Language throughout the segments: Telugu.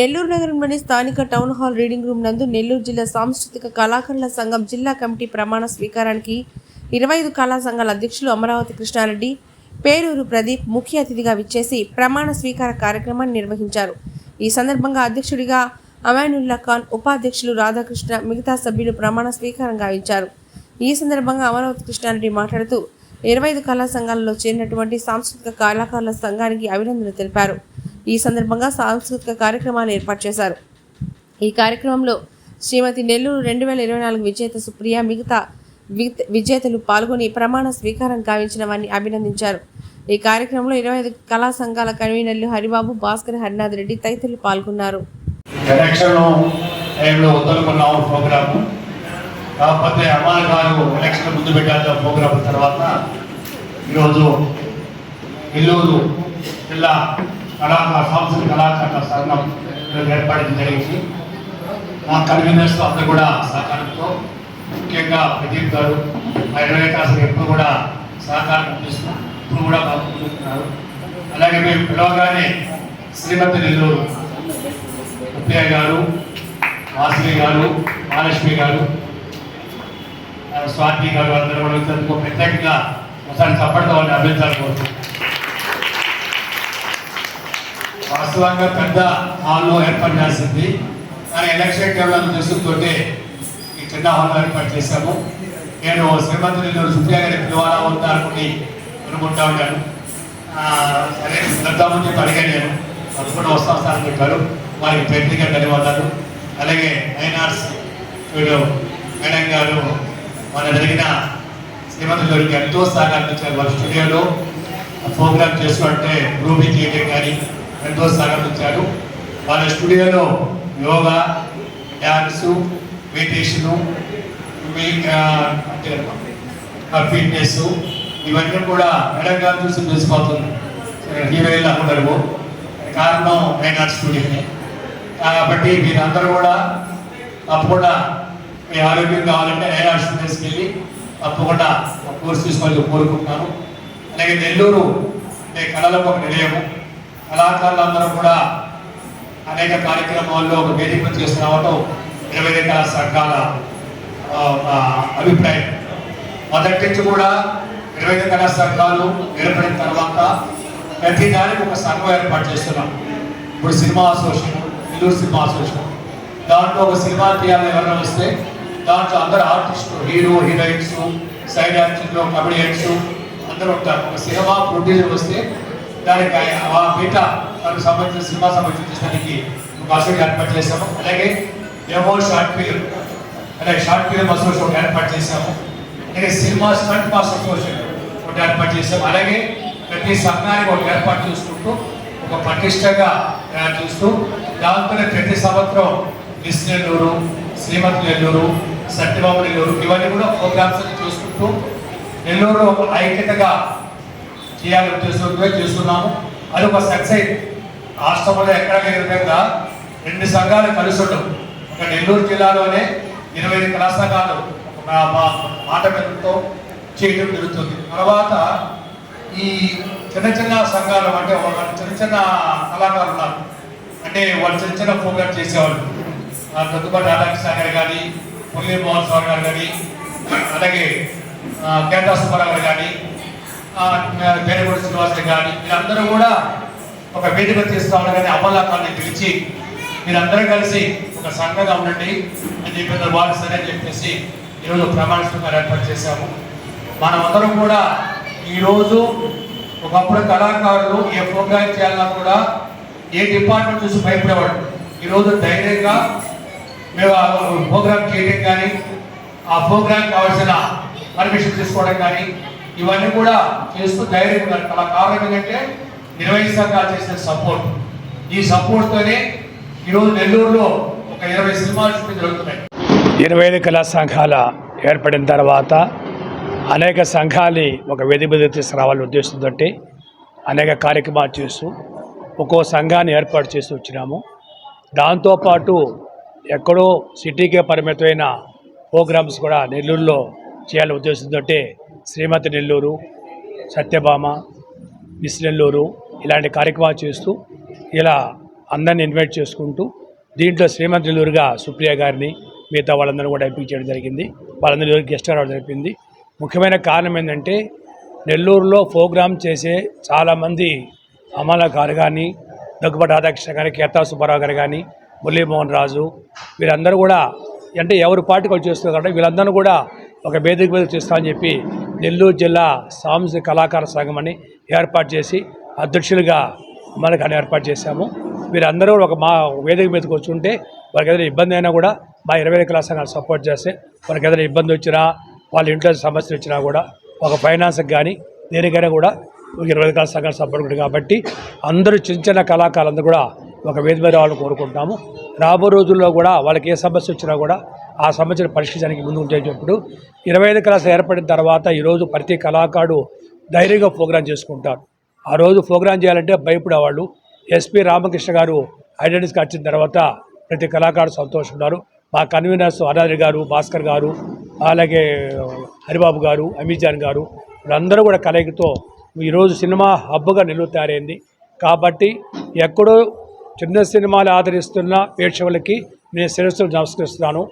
నెల్లూరు నగరంలోని స్థానిక టౌన్ హాల్ రీడింగ్ రూమ్ నందు నెల్లూరు జిల్లా సాంస్కృతిక కళాకారుల సంఘం జిల్లా కమిటీ ప్రమాణ స్వీకారానికి ఇరవై ఐదు కళా సంఘాల అధ్యక్షులు అమరావతి కృష్ణారెడ్డి పేరూరు ప్రదీప్ ముఖ్య అతిథిగా విచ్చేసి ప్రమాణ స్వీకార కార్యక్రమాన్ని నిర్వహించారు. ఈ సందర్భంగా అధ్యక్షుడిగా అమానుల్లా ఖాన్ ఉపాధ్యక్షులు రాధాకృష్ణ మిగతా సభ్యులు ప్రమాణ స్వీకారం గావించారు. ఈ సందర్భంగా అమరావతి కృష్ణారెడ్డి మాట్లాడుతూ ఇరవై ఐదు కళా సంఘాలలో చేరినటువంటి సాంస్కృతిక కళాకారుల సంఘానికి అభినందనలు తెలిపారు. ఈ సందర్భంగా సాంస్కృతిక కార్యక్రమాలు ఏర్పాటు చేశారు. ఈ కార్యక్రమంలో శ్రీమతి నెల్లూరు రెండు వేల ఇరవై నాలుగు విజేత సుప్రియ మిగతా విజేతలు పాల్గొని ప్రమాణ స్వీకారం గావించిన వారిని అభినందించారు. ఈ కార్యక్రమంలో ఇరవై ఐదు కళా సంఘాల కన్వీనర్లు హరిబాబు భాస్కర్ హరినాథ్ రెడ్డి తదితరులు పాల్గొన్నారు. కాకపోతే గారు ఎలక్షన్ ముందు ప్రోగ్రాం తర్వాత ఈరోజు నెల్లూరు జిల్లా కళాకార సాంస్కృతిక కళాకారుల సంఘం ఏర్పాటు జరిగింది. మా కన్వీనర్స్ అందరూ కూడా సహకారంతో ముఖ్యంగా ప్రదీప్ గారు మా ఇరవై కాసం ఎప్పుడు కూడా సహకారం అందిస్తున్నారు. ఇప్పుడు కూడా పాల్గొంటున్నారు. అలాగే మేము పిలవగానే శ్రీమతి నెల్లూరు ముత్తయ్య గారు వాసవి గారు మహాలక్ష్మి గారు స్వాతి గారు అందరూ కూడా ప్రత్యేకంగా ఒకసారి చప్పటితో వాళ్ళని అభినందనలు కోరుతున్నాను వాస్తవంగా పెద్ద హాల్లో ఏర్పాటు చేసింది. కానీ ఎలక్షన్ కేవలం చూస్తుంటే ఈ చిన్న హాల్లో ఏర్పాటు చేశాము. నేను శ్రీమంతి నెల్లూరు సుప్రియా గారి పిలవాలా వద్దా అనుకుని అనుకుంటా ఉన్నాను సరే వద్దామని చెప్పి అడిగాను. నేను వస్తాం సార్ అని చెప్పారు. వారికి ప్రత్యేక ధన్యవాదాలు. అలాగే ఐనార్స్ వీళ్ళు మేడం గారు మన జరిగిన శ్రీమంతి గారికి ఎంతో సహకరించారు వాళ్ళ స్టూడియోలో ప్రోగ్రామ్ చేసుకుంటే గ్రూపింగ్ చేయడం కానీ ఎంతో సహకరించారు వాళ్ళ స్టూడియోలో యోగా డ్యాన్సు మెడిటేషను మీ అంటే ఫిట్నెస్ ఇవన్నీ కూడా మేడం గారు చూసి తెలిసిపోతుంది హీరోయిన్లా ఉండరు కారణం మైనార్ట్ స్టూడియోనే. కాబట్టి మీరందరూ కూడా తప్పకుండా మీ ఆరోగ్యం కావాలంటే మైనార్ట్ స్టూడియోస్కి వెళ్ళి తప్పకుండా కోర్సు కోర్స్ తీసుకోవాలి కోరుకుంటున్నాను. అలాగే నెల్లూరు అంటే కళలకు ఒక నిలయము. కళాకారులందరూ కూడా అనేక కార్యక్రమాల్లో ఒక వేదిక చేసి రావటం ఇరవై రకాల సంఘాల అభిప్రాయం. మొదటి నుంచి కూడా ఇరవై రకాల సంఘాలు నిలబడిన తర్వాత ప్రతి దానికి ఒక సంఘం ఏర్పాటు చేస్తున్నాం. ఇప్పుడు cinema association Nellore cinema association. దాంట్లో ఒక సినిమా తీయాలని ఎవరైనా వస్తే దాంట్లో అందరు ఆర్టిస్టులు హీరో హీరోయిన్స్ సైడ్ యాక్టర్లు కమెడియన్స్ అందరూ ఉంటారు. ఒక సినిమా ప్రొడ్యూసర్ వస్తే దానికి ఆయన- ఆ బీట దానికి సంబంధించిన సినిమా సంబంధించిన దానికి ఒక అసోసియేషన్ ఏర్పాటు చేశాము. అలాగే డెమో షార్ట్ ఫిలిం అలాగే షార్ట్ ఫిలిం అసోసియేషన్ ఒకటి ఏర్పాటు చేశాము. అలాగే సినిమా స్టంట్ మాస్టర్ అసోసియేషన్ ఒకటి ఏర్పాటు చేశాము. అలాగే ప్రతి సంఘానికి ఒకటి ఏర్పాటు చేసుకుంటూ ఒక పటిష్టగా తయారు చేస్తూ దాంతోనే ప్రతి సంవత్సరం మిస్ నెల్లూరు శ్రీమతి నెల్లూరు సత్యబాబు నెల్లూరు ఇవన్నీ కూడా ప్రోగ్రామ్స్ చూసుకుంటూ నెల్లూరు ఒక ఐక్యతగా చేయాలని చేస్తుంటే చేస్తున్నాము. అది ఒక సక్సెస్. రాష్ట్రంలో ఎక్కడ లేని విధంగా రెండు సంఘాలు కలిసి ఉండవు. ఒక నెల్లూరు జిల్లాలోనే ఇరవై ఐదు కళా సంఘాలు మా- మాట పెద్దతో చేయడం జరుగుతుంది. తర్వాత ఈ చిన్న చిన్న సంఘాలు అంటే ఒక చిన్న చిన్న కళాకారులు ఉన్నారు. అంటే వాళ్ళు చిన్న చిన్న ప్రోగ్రామ్ చేసేవాళ్ళు. ఆ రాధాకృష్ణ గారు కానీ మురళీ మోహన్ స్వామి గారు కానీ అలాగే ఆ, కేంద్ర సుబ్బారావు గారు కానీ పేరుగూడి శ్రీనివాసరావు కానీ మీరందరూ కూడా ఒక వేదిక తీసుకోవాలి కానీ అమలాకాన్ని పిలిచి మీరందరూ కలిసి ఒక సంఘంగా ఉండండి. అని చెప్పి వారు సరే అని చెప్పేసి ఈరోజు ప్రమాణ స్వీకారం ఏర్పాటు చేశాము. మనమందరం కూడా ఈరోజు ఒకప్పుడు కళాకారులు ఏ ప్రోగ్రామ్ చేయాలన్నా కూడా ఏ డిపార్ట్మెంట్ చూసి భయపడేవాడు ఈరోజు ధైర్యంగా మేము ఆ ప్రోగ్రామ్ చేయడం కానీ ఆ ప్రోగ్రామ్ కావాల్సిన పర్మిషన్ తీసుకోవడం కానీ ఇవన్నీ కూడా చేస్తూ ధైర్యం ఉన్నారు అలా కారణం ఏంటంటే ఇరవై సంఘాలు చేసిన సపోర్ట్ ఈ సపోర్ట్తోనే ఈరోజు నెల్లూరులో ఒక ఇరవై సినిమాలు షూటింగ్ జరుగుతున్నాయి. ఇరవై ఐదు కళా సంఘాల ఏర్పడిన తర్వాత అనేక సంఘాలు ఒక వేదిక తీసుకురావాలని ఉద్దేశంతో అనేక కార్యక్రమాలు చేస్తూ ఒక్కో సంఘాన్ని ఏర్పాటు చేస్తూ వచ్చినాము. దాంతోపాటు ఎక్కడో సిటీకే పరిమితమైన ప్రోగ్రామ్స్ కూడా నెల్లూరులో చేయాలని ఉద్దేశంతో శ్రీమతి నెల్లూరు సత్యభామ మిస్ నెల్లూరు ఇలాంటి కార్యక్రమాలు చేస్తూ ఇలా అందరిని ఇన్వైట్ చేసుకుంటూ దీంట్లో శ్రీమతి నెల్లూరుగా సుప్రియ గారిని మిగతా వాళ్ళందరూ కూడా ఎంపిక చేయడం జరిగింది. వాళ్ళందరూ గెస్ట్ రావడం జరిపింది. ముఖ్యమైన కారణం ఏంటంటే నెల్లూరులో ప్రోగ్రామ్ చేసే చాలామంది అమల గారు కానీ దగ్గుబాటి రాధాకృష్ణ కానీ కేతా సుబ్బారావు గారు కానీ మురళీమోహన్ రాజు వీరందరూ కూడా అంటే ఎవరి పార్టీకి వచ్చి చేస్తున్నారు కాబట్టి వీళ్ళందరూ కూడా ఒక వేదిక మీద చేస్తామని చెప్పి నెల్లూరు జిల్లా సాంస్కృతిక కళాకార సంఘం అని ఏర్పాటు చేసి అధ్యక్షులుగా మనకు అని ఏర్పాటు చేశాము. వీరందరూ ఒక మా వేదిక మీదకి వచ్చి ఉంటే వాళ్ళకి ఏదైనా ఇబ్బంది అయినా కూడా మా ఇరవై ఐదు కళాసంఘాలు సపోర్ట్ చేస్తే వాళ్ళకి ఏదైనా ఇబ్బంది వచ్చినా వాళ్ళ ఇంట్లో సమస్యలు వచ్చినా కూడా ఒక ఫైనాన్స్కి కానీ దేనికైనా కూడా ఇరవై ఐదు కళాసంఘాలు సపోర్ట్ కాబట్టి అందరూ చిన్న చిన్న కళాకారులందరూ కూడా ఒక వేదిక రావాలని కోరుకుంటాము రాబో రోజుల్లో కూడా వాళ్ళకి ఏ సమస్య వచ్చినా కూడా ఆ సమస్యను పరిష్కరించడానికి ముందు ఉంచేటప్పుడు ఇరవై ఐదు క్లాస్ ఏర్పడిన తర్వాత ఈరోజు ప్రతి కళాకారుడు ధైర్యంగా ప్రోగ్రాం చేసుకుంటారు. ఆ రోజు ప్రోగ్రాం చేయాలంటే భయపడేవాళ్ళు. ఎస్పి రామకృష్ణ గారు ఐడెంటిటీ కార్డ్ తర్వాత ప్రతి కళాకారుడు సంతోషం ఉన్నారు. మా కన్వీనర్స్ అనారి గారు భాస్కర్ గారు అలాగే హరిబాబు గారు అమీజాన్ గారు వీళ్ళందరూ కూడా కలయికతో ఈరోజు సినిమా హబ్బుగా నిలువ తయారైంది. కాబట్టి ఎక్కడో చిన్న సినిమాలు ఆదరిస్తున్న ప్రేక్షకులకి నేను శిరస్సులు నమస్కరిస్తున్నాను.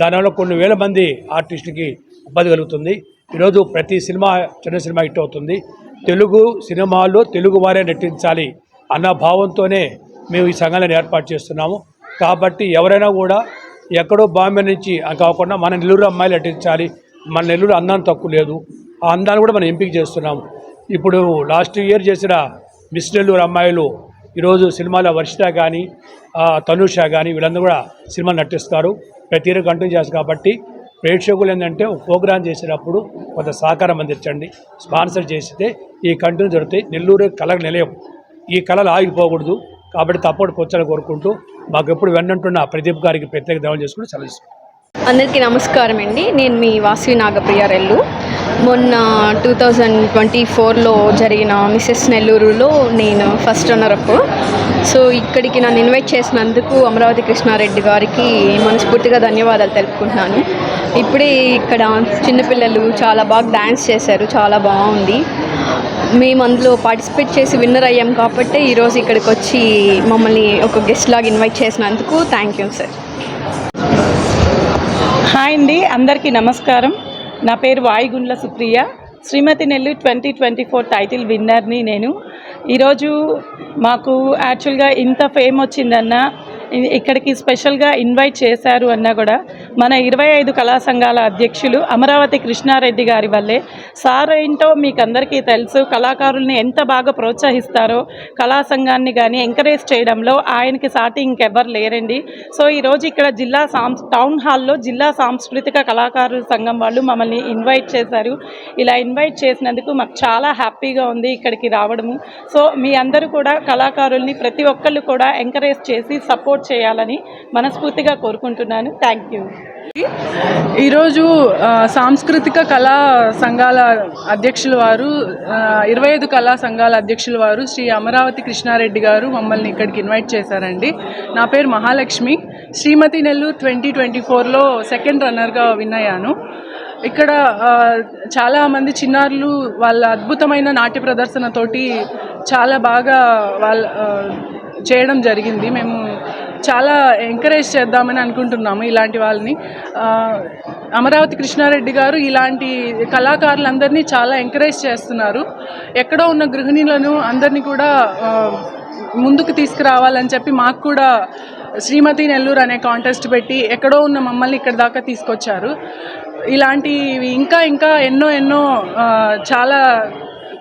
దానివల్ల కొన్ని వేల మంది ఆర్టిస్టులకి ఇబ్బంది కలుగుతుంది. ఈరోజు ప్రతి సినిమా చిన్న సినిమా హిట్ అవుతుంది. తెలుగు సినిమాల్లో తెలుగు వారే నటించాలి అన్న భావంతోనే మేము ఈ సంఘాలను ఏర్పాటు చేస్తున్నాము. కాబట్టి ఎవరైనా కూడా ఎక్కడో బాంబే నుంచి కాకుండా మన నెల్లూరు అమ్మాయిలు నటించాలి. మన నెల్లూరు అందం తక్కువ లేదు. ఆ అందాన్ని కూడా మనం ఎంపిక చేస్తున్నాము. ఇప్పుడు లాస్ట్ ఇయర్ చేసిన మిస్ నెల్లూరు అమ్మాయిలు ఈరోజు సినిమాలో వర్షిత కానీ తనుష కానీ వీళ్ళందరూ కూడా సినిమా నటిస్తారు. ప్రతిరోజు కంటిన్యూ చేస్తారు కాబట్టి ప్రేక్షకులు ఏంటంటే ప్రోగ్రాం ప్రోగ్రామ్ చేసేటప్పుడు కొంత సహకారం అందించండి. స్పాన్సర్ చేస్తే ఈ కంటిన్యూ జరుగుతాయి. నెల్లూరు కళ నిలయం. ఈ కళలు ఆగిపోకూడదు. కాబట్టి తప్పటి పొచ్చాలని కోరుకుంటూ మాకు ఎప్పుడు వెన్నంటున్న ప్రదీప్ గారికి ప్రత్యేక ధన్యవాదాలు చేసుకుంటూ సెలవు అందరికీ నమస్కారం అండి. నేను మీ వాసవి నాగప్రియారెల్లు మొన్న టూ థౌజండ్ ట్వంటీ ఫోర్లో జరిగిన మిసెస్ నెల్లూరులో నేను ఫస్ట్ రన్నరప్ సో ఇక్కడికి నన్ను ఇన్వైట్ చేసినందుకు అమరావతి కృష్ణారెడ్డి గారికి మనస్ఫూర్తిగా ధన్యవాదాలు తెలుపుకుంటున్నాను. ఇప్పుడే ఇక్కడ చిన్నపిల్లలు చాలా బాగా డ్యాన్స్ చేశారు చాలా బాగుంది. మేము అందులో పార్టిసిపేట్ చేసి విన్నర్ అయ్యాం కాబట్టి ఈరోజు ఇక్కడికి వచ్చి మమ్మల్ని ఒక గెస్ట్ లాగా ఇన్వైట్ చేసినందుకు థ్యాంక్ యూ సార్. హాయ్ అండి అందరికీ నమస్కారం. నా పేరు వాయుగుండ్ల సుప్రియ. శ్రీమతి నెల్లు ట్వంటీ ట్వంటీ ఫోర్ టైటిల్ విన్నర్ని నేను. ఈరోజు మాకు యాక్చువల్గా ఇంత ఫేమ్ వచ్చిందన్న ఇక్కడికి స్పెషల్గా ఇన్వైట్ చేశారు అన్నా కూడా మన ఇరవై ఐదు కళా సంఘాల అధ్యక్షులు అమరావతి కృష్ణారెడ్డి గారి వల్లే. సార్ ఏంటో మీకు అందరికీ తెలుసు. కళాకారుల్ని ఎంత బాగా ప్రోత్సహిస్తారో కళా సంఘాన్ని కానీ ఎంకరేజ్ చేయడంలో ఆయనకి సాటి ఇంకెవ్వరు లేరండి. సో ఈరోజు ఇక్కడ జిల్లా సాంస్ టౌన్ హాల్లో జిల్లా సాంస్కృతిక కళాకారుల సంఘం వాళ్ళు మమ్మల్ని ఇన్వైట్ చేశారు. ఇలా ఇన్వైట్ చేసినందుకు మాకు చాలా హ్యాపీగా ఉంది ఇక్కడికి రావడము. సో మీ అందరూ కూడా కళాకారుల్ని ప్రతి ఒక్కళ్ళు కూడా ఎంకరేజ్ చేసి సపోర్ట్ చేయాలని మనస్ఫూర్తిగా కోరుకుంటున్నాను. థ్యాంక్ యూ ఈరోజు సాంస్కృతిక కళా సంఘాల అధ్యక్షుల వారు ఇరవై ఐదు కళా సంఘాల అధ్యక్షుల వారు శ్రీ అమరావతి కృష్ణారెడ్డి గారు మమ్మల్ని ఇక్కడికి ఇన్వైట్ చేశారండి. నా పేరు మహాలక్ష్మి. శ్రీమతి నెల్లూరు ట్వంటీ ట్వంటీ ఫోర్లో సెకండ్ రన్నర్గా విన్ అయ్యాను ఇక్కడ చాలామంది చిన్నారులు వాళ్ళ అద్భుతమైన నాట్య ప్రదర్శనతోటి చాలా బాగా వాళ్ళ చేయడం జరిగింది. మేము చాలా ఎంకరేజ్ చేద్దామని అనుకుంటున్నాము ఇలాంటి వాళ్ళని. అమరావతి కృష్ణారెడ్డి గారు ఇలాంటి కళాకారులందరినీ చాలా ఎంకరేజ్ చేస్తున్నారు. ఎక్కడో ఉన్న గృహిణులను అందరినీ కూడా ముందుకు తీసుకురావాలని చెప్పి మాకు కూడా శ్రీమతి నెల్లూరు అనే కాంటెస్ట్ పెట్టి ఎక్కడో ఉన్న మమ్మల్ని ఇక్కడ దాకా తీసుకొచ్చారు. ఇలాంటివి ఇంకా ఇంకా ఎన్నో ఎన్నో చాలా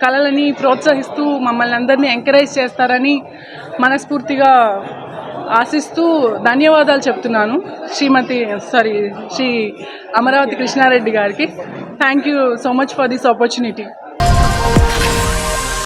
కళలని ప్రోత్సహిస్తూ మమ్మల్ని అందరినీ ఎంకరేజ్ చేస్తారని మనస్ఫూర్తిగా ఆశిస్తూ ధన్యవాదాలు చెప్తున్నాను శ్రీమతి సారీ శ్రీ అమరావతి కృష్ణారెడ్డి గారికి. Thank you so much for this opportunity